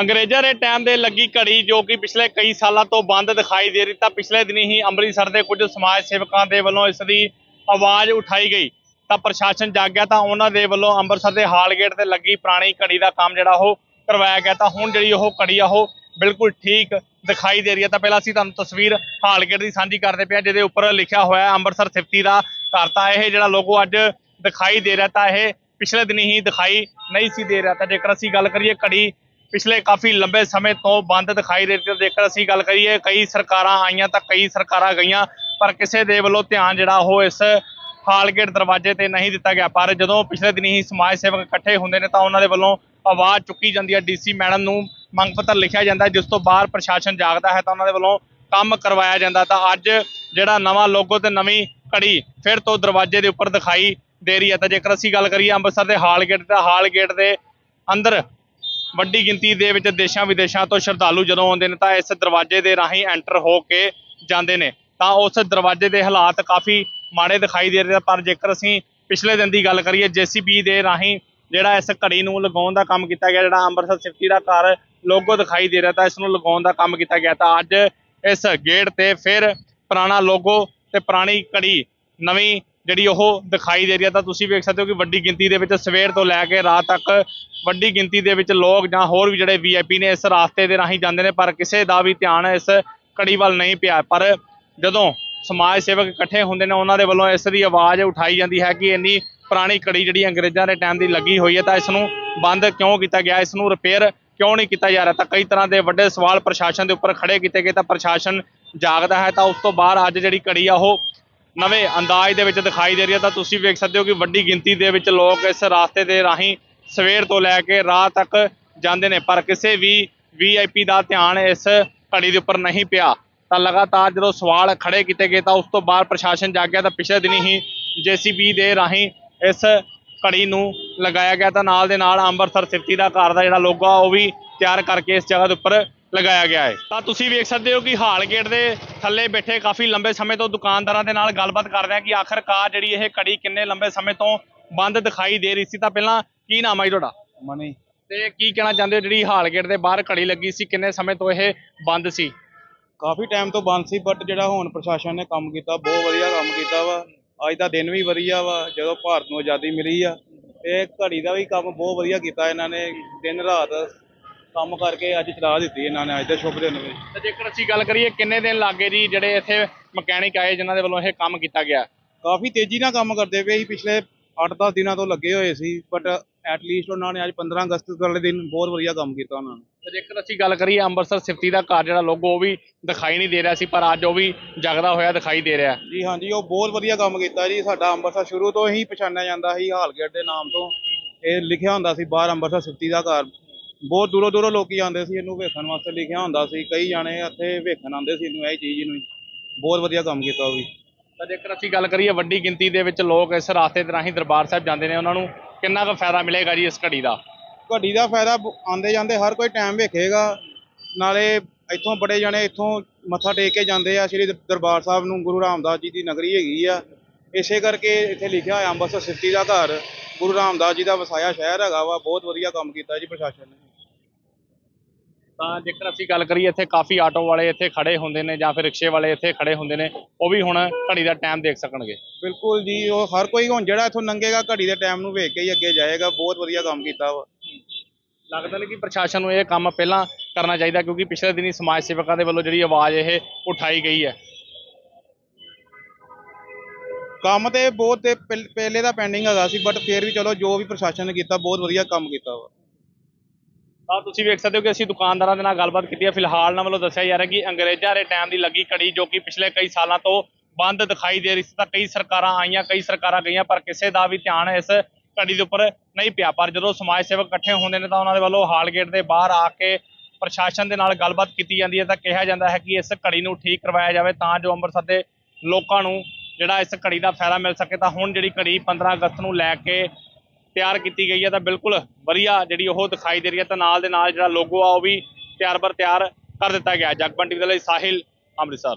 ਅੰਗਰੇਜ਼ਾਂ ਦੇ ਟਾਈਮ ਦੇ ਲੱਗੀ ਘੜੀ ਜੋ ਕਿ ਪਿਛਲੇ ਕਈ ਸਾਲਾਂ ਤੋਂ ਬੰਦ ਦਿਖਾਈ ਦੇ ਰਹੀ, ਤਾਂ ਪਿਛਲੇ ਦਿਨੀ ਹੀ ਅੰਮ੍ਰਿਤਸਰ ਦੇ ਕੁਝ ਸਮਾਜ ਸੇਵਕਾਂ ਦੇ ਵੱਲੋਂ ਇਸ ਦੀ ਆਵਾਜ਼ ਉਠਾਈ ਗਈ। ਤਾਂ ਪ੍ਰਸ਼ਾਸਨ ਜਾਗ ਗਿਆ ਤਾਂ ਉਹਨਾਂ ਦੇ ਵੱਲੋਂ ਅੰਮ੍ਰਿਤਸਰ ਦੇ ਹਾਲ ਗੇਟ ਤੇ ਲੱਗੀ ਪੁਰਾਣੀ ਘੜੀ ਦਾ ਕੰਮ ਜਿਹੜਾ ਉਹ ਕਰਵਾਇਆ ਗਿਆ। ਤਾਂ ਹੁਣ ਜਿਹੜੀ ਉਹ ਘੜੀ ਆ ਉਹ ਬਿਲਕੁਲ ਠੀਕ ਦਿਖਾਈ ਦੇ ਰਹੀ ਹੈ। ਤਾਂ ਪਹਿਲਾਂ ਅਸੀਂ ਤੁਹਾਨੂੰ ਤਸਵੀਰ ਹਾਲ ਗੇਟ ਦੀ ਸਾਂਝੀ ਕਰਦੇ ਪਏ ਹਾਂ, ਜਿਹਦੇ ਉੱਪਰ ਲਿਖਿਆ ਹੋਇਆ ਅੰਮ੍ਰਿਤਸਰ ਸਿਫਤੀ ਦਾ ਘਰ। ਤਾਂ ਇਹ ਜਿਹੜਾ ਲੋਗੋ ਅੱਜ ਦਿਖਾਈ ਦੇ ਰਿਹਾ, ਤਾਂ ਇਹ ਪਿਛਲੇ ਦਿਨੀ ਹੀ ਦਿਖਾਈ ਨਹੀਂ ਸੀ ਦੇ ਰਿਹਾ। ਤਾਂ ਜੇਕਰ ਅਸੀਂ ਗੱਲ ਕਰੀਏ ਘੜੀ ਪਿਛਲੇ ਕਾਫੀ ਲੰਬੇ ਸਮੇਂ ਤੋਂ ਬੰਦ ਦਿਖਾਈ ਦੇ ਰਹੀ ਤੇ ਜੇਕਰ ਅਸੀਂ ਗੱਲ ਕਰੀਏ, ਕਈ ਸਰਕਾਰਾਂ ਆਈਆਂ ਤਾਂ ਕਈ ਸਰਕਾਰਾਂ ਗਈਆਂ, ਪਰ ਕਿਸੇ ਦੇ ਵੱਲੋਂ ਧਿਆਨ ਜਿਹੜਾ ਉਹ ਇਸ ਹਾਲਗੇਟ ਦਰਵਾਜ਼ੇ ਤੇ ਨਹੀਂ ਦਿੱਤਾ ਗਿਆ। ਪਰ ਜਦੋਂ ਪਿਛਲੇ ਦਿਨੀ ਹੀ ਸਮਾਜ ਸੇਵਕ ਇਕੱਠੇ ਹੁੰਦੇ ਨੇ ਤਾਂ ਉਹਨਾਂ ਦੇ ਵੱਲੋਂ ਆਵਾਜ਼ ਚੁੱਕੀ ਜਾਂਦੀ ਹੈ। ਡੀਸੀ ਮੈਡਮ ਨੂੰ ਮੰਗ ਪੱਤਰ ਲਿਖਿਆ ਜਾਂਦਾ ਜਿਸ ਤੋਂ ਬਾਅਦ ਪ੍ਰਸ਼ਾਸਨ ਜਾਗਦਾ ਹੈ ਤਾਂ ਉਹਨਾਂ ਦੇ ਵੱਲੋਂ ਕੰਮ ਕਰਵਾਇਆ ਜਾਂਦਾ। ਤਾਂ ਅੱਜ ਜਿਹੜਾ ਨਵਾਂ ਲੋਗੋ ਤੇ ਨਵੀਂ ਘੜੀ ਫਿਰ ਤੋਂ ਦਰਵਾਜ਼ੇ ਦੇ ਉੱਪਰ ਦਿਖਾਈ ਦੇ ਰਹੀ ਹੈ। ਤਾਂ ਜੇਕਰ ਅਸੀਂ ਗੱਲ ਕਰੀਏ ਅੰਮ੍ਰਿਤਸਰ ਦੇ ਹਾਲ ਗੇਟ ਤਾਂ ਹਾਲ ਗੇਟ ਦੇ ਅੰਦਰ ਵੱਡੀ ਗਿਣਤੀ ਦੇ ਵਿੱਚ ਦੇਸ਼ਾਂ ਵਿਦੇਸ਼ਾਂ ਤੋਂ ਸ਼ਰਧਾਲੂ ਜਦੋਂ ਆਉਂਦੇ ਨੇ ਤਾਂ ਇਸ ਦਰਵਾਜ਼ੇ ਦੇ ਰਾਹੀਂ ਐਂਟਰ ਹੋ ਕੇ ਜਾਂਦੇ ਨੇ। ਤਾਂ ਉਸ ਦਰਵਾਜ਼ੇ ਦੇ ਹਾਲਾਤ ਕਾਫੀ ਮਾੜੇ ਦਿਖਾਈ ਦੇ ਰਹੇ ਪਰ ਜੇਕਰ ਅਸੀਂ ਪਿਛਲੇ ਦਿਨ ਦੀ ਗੱਲ ਕਰੀਏ ਜੀਸੀਬੀ ਦੇ ਰਾਹੀਂ ਜਿਹੜਾ ਇਸ ਘੜੀ ਨੂੰ ਲਗਾਉਣ ਦਾ ਕੰਮ ਕੀਤਾ ਗਿਆ, ਜਿਹੜਾ ਅੰਮ੍ਰਿਤਸਰ ਸਿਫਤੀ ਦਾ ਘਰ ਲੋਗੋ ਦਿਖਾਈ ਦੇ ਰਿਹਾ, ਤਾਂ ਇਸ ਨੂੰ ਲਗਾਉਣ ਦਾ ਕੰਮ ਕੀਤਾ ਗਿਆ। ਤਾਂ ਅੱਜ ਇਸ ਗੇਟ ਤੇ ਫਿਰ ਪੁਰਾਣਾ ਲੋਗੋ ਤੇ ਪੁਰਾਣੀ ਘੜੀ ਨਵੀਂ ਜਿਹੜੀ ਉਹ ਦਿਖਾਈ ਦੇ ਰਹੀ ਹੈ, ਤਾਂ ਤੁਸੀਂ ਵੇਖ ਸਕਦੇ ਹੋ ਕਿ ਵੱਡੀ ਗਿਣਤੀ ਦੇ ਵਿੱਚ ਸਵੇਰ ਤੋਂ ਲੈ ਕੇ ਰਾਤ ਤੱਕ ਵੱਡੀ ਗਿਣਤੀ ਦੇ ਵਿੱਚ ਲੋਕ ਜਾਂ ਹੋਰ ਵੀ ਜਿਹੜੇ ਵੀਆਈਪੀ ਨੇ ਇਸ ਰਾਸਤੇ ਦੇ ਰਾਹੀਂ ਜਾਂਦੇ ਨੇ, ਪਰ ਕਿਸੇ ਦਾ ਵੀ ਧਿਆਨ ਇਸ ਕੜੀ ਵੱਲ ਨਹੀਂ ਪਿਆ। ਪਰ ਜਦੋਂ ਸਮਾਜ ਸੇਵਕ ਇਕੱਠੇ ਹੁੰਦੇ ਨੇ, ਉਹਨਾਂ ਦੇ ਵੱਲੋਂ ਇਸ ਦੀ ਆਵਾਜ਼ ਉਠਾਈ ਜਾਂਦੀ ਹੈ ਕਿ ਇੰਨੀ ਪੁਰਾਣੀ ਕੜੀ ਜਿਹੜੀ ਅੰਗਰੇਜ਼ਾਂ ਦੇ ਟਾਈਮ ਦੀ ਲੱਗੀ ਹੋਈ ਹੈ, ਤਾਂ ਇਸ ਨੂੰ ਬੰਦ ਕਿਉਂ ਕੀਤਾ ਗਿਆ? ਇਸ ਨੂੰ ਰਿਪੇਅਰ ਕਿਉਂ ਨਹੀਂ ਕੀਤਾ ਜਾ ਰਿਹਾ? ਤਾਂ ਕਈ ਤਰ੍ਹਾਂ ਦੇ ਵੱਡੇ ਸਵਾਲ ਪ੍ਰਸ਼ਾਸਨ ਦੇ ਉੱਪਰ ਖੜੇ ਕੀਤੇ ਗਏ, ਤਾਂ ਪ੍ਰਸ਼ਾਸਨ ਜਾਗਦਾ ਹੈ। ਤਾਂ ਉਸ ਤੋਂ ਬਾਅਦ ਅੱਜ ਜਿਹੜੀ ਕੜੀ ਆ, ਉਹ ਨਵੇਂ ਅੰਦਾਜ਼ ਦੇ ਵਿੱਚ ਦਿਖਾਈ ਦੇ ਰਹੀ ਹੈ, ਤਾਂ ਤੁਸੀਂ ਵੇਖ ਸਕਦੇ ਹੋ ਕਿ ਵੱਡੀ ਗਿਣਤੀ ਦੇ ਵਿੱਚ ਲੋਕ ਇਸ ਰਾਸਤੇ ਦੇ ਰਾਹੀਂ ਸਵੇਰ ਤੋਂ ਲੈ ਕੇ ਰਾਤ ਤੱਕ ਜਾਂਦੇ ਨੇ, ਪਰ ਕਿਸੇ ਵੀ ਵੀਆਈਪੀ ਦਾ ਧਿਆਨ ਇਸ ਘੜੀ ਦੇ ਉੱਪਰ ਨਹੀਂ ਪਿਆ। ਤਾਂ ਲਗਾਤਾਰ ਜਦੋਂ ਸਵਾਲ ਖੜੇ ਕੀਤੇ ਗਏ, ਤਾਂ ਉਸ ਤੋਂ ਬਾਅਦ ਪ੍ਰਸ਼ਾਸਨ ਜਾਗਿਆ, ਤਾਂ ਪਿਛਲੇ ਦਿਨੀ ਹੀ ਜੀਸੀਬੀ ਦੇ ਰਾਹੀਂ ਇਸ ਘੜੀ ਨੂੰ ਲਗਾਇਆ ਗਿਆ। ਤਾਂ ਨਾਲ ਦੇ ਨਾਲ ਅੰਮ੍ਰਿਤਸਰ ਸਿਫਤੀ ਦਾ ਘਰ ਦਾ ਜਿਹੜਾ ਲੋਗੋ ਆ, ਉਹ ਵੀ ਤਿਆਰ ਕਰਕੇ ਇਸ ਜਗ੍ਹਾ ਦੇ ਉੱਪਰ ਲਗਾਇਆ ਗਿਆ ਹੈ। ਤਾਂ ਤੁਸੀਂ ਵੇਖ ਸਕਦੇ ਹੋ ਕਿ ਹਾਲ ਗੇਟ ਦੇ ਥੱਲੇ ਬੈਠੇ ਕਾਫੀ ਲੰਬੇ ਸਮੇਂ ਤੋਂ ਦੁਕਾਨਦਾਰਾਂ ਦੇ ਨਾਲ ਗੱਲਬਾਤ ਕਰਦੇ ਆ ਕਿ ਆਖਰਕਾਰ ਜਿਹੜੀ ਇਹ ਘੜੀ ਕਿੰਨੇ ਲੰਬੇ ਸਮੇਂ ਤੋਂ ਬੰਦ ਦਿਖਾਈ ਦੇ ਰਹੀ ਸੀ। ਤਾਂ ਪਹਿਲਾਂ ਕੀ ਨਾਮ ਹੈ ਜੀ ਤੁਹਾਡਾ? ਮਨੀ। ਤੇ ਕੀ ਕਹਿਣਾ ਚਾਹੁੰਦੇ ਹੋ ਜਿਹੜੀ ਹਾਲ ਗੇਟ ਦੇ ਬਾਹਰ ਘੜੀ ਲੱਗੀ ਸੀ? ਕਿੰਨੇ ਸਮੇਂ ਤੋਂ ਇਹ ਬੰਦ ਸੀ? ਕਾਫੀ ਟਾਈਮ ਤੋਂ ਬੰਦ ਸੀ ਬਟ ਜਿਹੜਾ ਹੁਣ ਪ੍ਰਸ਼ਾਸਨ ਨੇ ਕੰਮ ਕੀਤਾ ਬਹੁਤ ਵਧੀਆ ਕੰਮ ਕੀਤਾ ਵਾ। ਅੱਜ ਦਾ ਦਿਨ ਵੀ ਵਧੀਆ ਵਾ ਜਦੋਂ ਭਾਰਤ ਨੂੰ ਆਜ਼ਾਦੀ ਮਿਲੀ ਆ। ਇਹ ਘੜੀ ਦਾ ਵੀ ਕੰਮ ਬਹੁਤ ਵਧੀਆ ਕੀਤਾ ਇਹਨਾਂ ਨੇ। ਦਿਨ ਰਾਤ ਕੰਮ ਕਰਕੇ ਅੱਜ ਚਲਾ ਦਿੱਤੀ ਇਹਨਾਂ ਨੇ ਅੱਜ ਦੇ ਸ਼ੁਭ ਦਿਨ ਵਿੱਚ ਤੇ ਜੇਕਰ ਅਸੀਂ ਗੱਲ ਕਰੀਏ ਕਿੰਨੇ ਦਿਨ ਲੱਗੇ ਜੀ ਜਿਹੜੇ ਇੱਥੇ ਮਕੈਨਿਕ ਆਏ ਜਿਨ੍ਹਾਂ ਦੇ ਵੱਲੋਂ ਇਹ ਕੰਮ ਕੀਤਾ ਗਿਆ? ਕਾਫੀ ਤੇਜ਼ੀ ਨਾਲ ਕੰਮ ਕਰਦੇ ਪਏ ਸੀ ਪਿਛਲੇ 8-10 ਦਿਨਾਂ ਤੋਂ ਲੱਗੇ ਹੋਏ ਸੀ ਬਟ ਐਟ ਲੀਸਟ ਉਹਨਾਂ ਨੇ ਅੱਜ 15 ਅਗਸਤ ਵਾਲੇ ਦਿਨ ਬਹੁਤ ਵਧੀਆ ਕੰਮ ਕੀਤਾ ਉਹਨਾਂ ਨੇ। ਜੇਕਰ ਅਸੀਂ ਗੱਲ ਕਰੀਏ ਅੰਮ੍ਰਿਤਸਰ ਸਿਫਤੀ ਦਾ ਘਰ ਜਿਹੜਾ ਲੋਗੋ ਉਹ ਵੀ ਦਿਖਾਈ ਨਹੀਂ ਦੇ ਰਿਹਾ ਸੀ ਪਰ ਅੱਜ ਉਹ ਵੀ ਜਗਦਾ ਹੋਇਆ ਦਿਖਾਈ ਦੇ ਰਿਹਾ। ਜੀ ਹਾਂਜੀ ਉਹ ਬਹੁਤ ਵਧੀਆ ਕੰਮ ਕੀਤਾ ਜੀ। ਸਾਡਾ ਅੰਮ੍ਰਿਤਸਰ ਸ਼ੁਰੂ ਤੋਂ ਹੀ ਪਛਾਣਿਆ ਜਾਂਦਾ ਸੀ ਹਾਲਗੇਟ ਦੇ ਨਾਮ ਤੋਂ। ਇਹ ਲਿਖਿਆ ਹੁੰਦਾ ਸੀ ਬਾਹਰ ਅੰਮ੍ਰਿਤਸਰ ਸਿਫਤੀ ਦਾ ਘਰ। ਬਹੁਤ ਦੂਰੋਂ ਦੂਰੋਂ ਲੋਕੀ ਆਉਂਦੇ ਸੀ ਇਹਨੂੰ ਵੇਖਣ ਵਾਸਤੇ ਲਿਖਿਆ ਹੁੰਦਾ ਸੀ। ਕਈ ਜਾਣੇ ਇੱਥੇ ਵੇਖਣ ਆਉਂਦੇ ਸੀ ਇਹਨੂੰ ਇਹ ਚੀਜ਼ ਨੂੰ ਬਹੁਤ ਵਧੀਆ ਕੰਮ ਕੀਤਾ ਉਹ ਵੀ। ਤਾਂ ਜੇਕਰ ਅਸੀਂ ਗੱਲ ਕਰੀਏ ਵੱਡੀ ਗਿਣਤੀ ਦੇ ਵਿੱਚ ਲੋਕ ਇਸ ਰਾਸਤੇ ਦੇ ਰਾਹੀਂ ਦਰਬਾਰ ਸਾਹਿਬ ਜਾਂਦੇ ਨੇ ਉਹਨਾਂ ਨੂੰ ਕਿੰਨਾ ਕੁ ਫਾਇਦਾ ਮਿਲੇਗਾ ਜੀ ਇਸ ਘੜੀ ਦਾ? ਘੜੀ ਦਾ ਫਾਇਦਾ ਬ- ਆਉਂਦੇ ਜਾਂਦੇ ਹਰ ਕੋਈ ਟਾਈਮ ਵੇਖੇਗਾ। ਨਾਲੇ ਇੱਥੋਂ ਬੜੇ ਜਣੇ ਇੱਥੋਂ ਮੱਥਾ ਟੇਕ ਕੇ ਜਾਂਦੇ ਆ ਸ੍ਰੀ ਦਰ- ਦਰਬਾਰ ਸਾਹਿਬ ਨੂੰ ਗੁਰੂ ਰਾਮਦਾਸ ਜੀ ਦੀ ਨਗਰੀ ਹੈਗੀ ਆ। ਇਸੇ ਕਰਕੇ ਇੱਥੇ ਲਿਖਿਆ ਹੋਇਆ ਅੰਮ੍ਰਿਤਸਰ ਸਿੱਧੀ ਦਾ ਘਰ ਗੁਰੂ ਰਾਮਦਾਸ ਜੀ ਦਾ ਵਸਾਇਆ ਸ਼ਹਿਰ ਹੈਗਾ ਵਾ। ਬਹੁਤ ਵਧੀਆ ਕੰਮ ਕੀਤਾ ਜੀ ਪ੍ਰਸ਼ਾਸਨ ਨੇ। ਤਾਂ ਜੇਕਰ ਅਸੀਂ ਗੱਲ ਕਰੀਏ ਇੱਥੇ ਕਾਫੀ ਆਟੋ ਵਾਲੇ ਇੱਥੇ ਖੜੇ ਹੁੰਦੇ ਨੇ ਜਾਂ ਫਿਰ ਰਿਕਸ਼ੇ ਵਾਲੇ ਇੱਥੇ ਖੜੇ ਹੁੰਦੇ ਨੇ ਉਹ ਵੀ ਹੁਣ ਘੜੀ ਦਾ ਟਾਈਮ ਦੇਖ ਸਕਣਗੇ। ਬਿਲਕੁਲ ਜੀ ਉਹ ਹਰ ਕੋਈ ਹੁਣ ਜਿਹੜਾ ਇੱਥੋਂ ਲੰਘੇਗਾ ਘੜੀ ਦੇ ਟਾਈਮ ਨੂੰ ਵੇਖ ਕੇ ਹੀ ਅੱਗੇ ਜਾਏਗਾ ਬਹੁਤ ਵਧੀਆ ਕੰਮ ਕੀਤਾ ਵਾ। ਲੱਗਦਾ ਨਹੀਂ ਕਿ ਪ੍ਰਸ਼ਾਸਨ ਨੂੰ ਇਹ ਕੰਮ ਪਹਿਲਾਂ ਕਰਨਾ ਚਾਹੀਦਾ ਕਿਉਂਕਿ ਪਿਛਲੇ ਦਿਨੀ ਸਮਾਜ ਸੇਵਕਾਂ ਦੇ ਵੱਲੋਂ ਜਿਹੜੀ ਆਵਾਜ਼ ਇਹ ਉਠਾਈ ਗਈ ਹੈ। ਕੰਮ ਤੇ ਬਹੁਤ ਪਹਿਲੇ ਦਾ ਪੈਂਡਿੰਗ ਹੈਗਾ ਸੀ ਬਟ ਫਿਰ ਵੀ ਚਲੋ ਜੋ ਵੀ ਪ੍ਰਸ਼ਾਸਨ ਨੇ ਕੀਤਾ ਬਹੁਤ ਵਧੀਆ ਕੰਮ ਕੀਤਾ ਵਾ। ਤਾਂ ਤੁਸੀਂ ਵੇਖ ਸਕਦੇ ਹੋ ਕਿ ਅਸੀਂ ਦੁਕਾਨਦਾਰਾਂ ਦੇ ਨਾਲ ਗੱਲਬਾਤ ਕੀਤੀ ਹੈ। ਫਿਲਹਾਲ ਨਾਲ ਵੱਲੋਂ ਦੱਸਿਆ ਜਾ ਰਿਹਾ ਕਿ ਅੰਗਰੇਜ਼ਾਂ ਦੇ ਟਾਈਮ ਦੀ ਲੱਗੀ ਘੜੀ ਜੋ ਕਿ ਪਿਛਲੇ ਕਈ ਸਾਲਾਂ ਤੋਂ ਬੰਦ ਦਿਖਾਈ ਦੇ ਰਹੀ ਸੀ ਤਾਂ ਕਈ ਸਰਕਾਰਾਂ ਆਈਆਂ, ਕਈ ਸਰਕਾਰਾਂ ਗਈਆਂ, ਪਰ ਕਿਸੇ ਦਾ ਵੀ ਧਿਆਨ ਇਸ ਘੜੀ ਦੇ ਉੱਪਰ ਨਹੀਂ ਪਿਆ। ਪਰ ਜਦੋਂ ਸਮਾਜ ਸੇਵਕ ਇਕੱਠੇ ਹੁੰਦੇ ਨੇ ਤਾਂ ਉਹਨਾਂ ਦੇ ਵੱਲੋਂ ਹਾਲ ਗੇਟ ਦੇ ਬਾਹਰ ਆ ਕੇ ਪ੍ਰਸ਼ਾਸਨ ਦੇ ਨਾਲ ਗੱਲਬਾਤ ਕੀਤੀ ਜਾਂਦੀ ਹੈ। ਤਾਂ ਕਿਹਾ ਜਾਂਦਾ ਹੈ ਕਿ ਇਸ ਘੜੀ ਨੂੰ ਠੀਕ ਕਰਵਾਇਆ ਜਾਵੇ ਤਾਂ ਜੋ ਅੰਮ੍ਰਿਤਸਰ ਦੇ ਲੋਕਾਂ ਨੂੰ ਜਿਹੜਾ ਇਸ ਘੜੀ ਦਾ ਫਾਇਦਾ ਮਿਲ ਸਕੇ। ਤਾਂ ਹੁਣ ਜਿਹੜੀ ਘੜੀ 15 ਅਗਸਤ ਨੂੰ ਲੈ ਕੇ ਤਿਆਰ ਕੀਤੀ ਗਈ ਹੈ ਤਾਂ ਬਿਲਕੁਲ ਵਧੀਆ ਜਿਹੜੀ ਉਹ ਦਿਖਾਈ ਦੇ ਰਹੀ ਹੈ ਤਾਂ ਨਾਲ ਦੇ ਨਾਲ ਜਿਹੜਾ ਲੋਗੋ ਆ ਉਹ ਵੀ ਤਿਆਰ ਬਰ ਤਿਆਰ ਕਰ ਦਿੱਤਾ ਗਿਆ ਜਗਬੰਟੀ ਦੇ ਲਈ ਸਾਹਿਲ ਅੰਮ੍ਰਿਤਸਰ।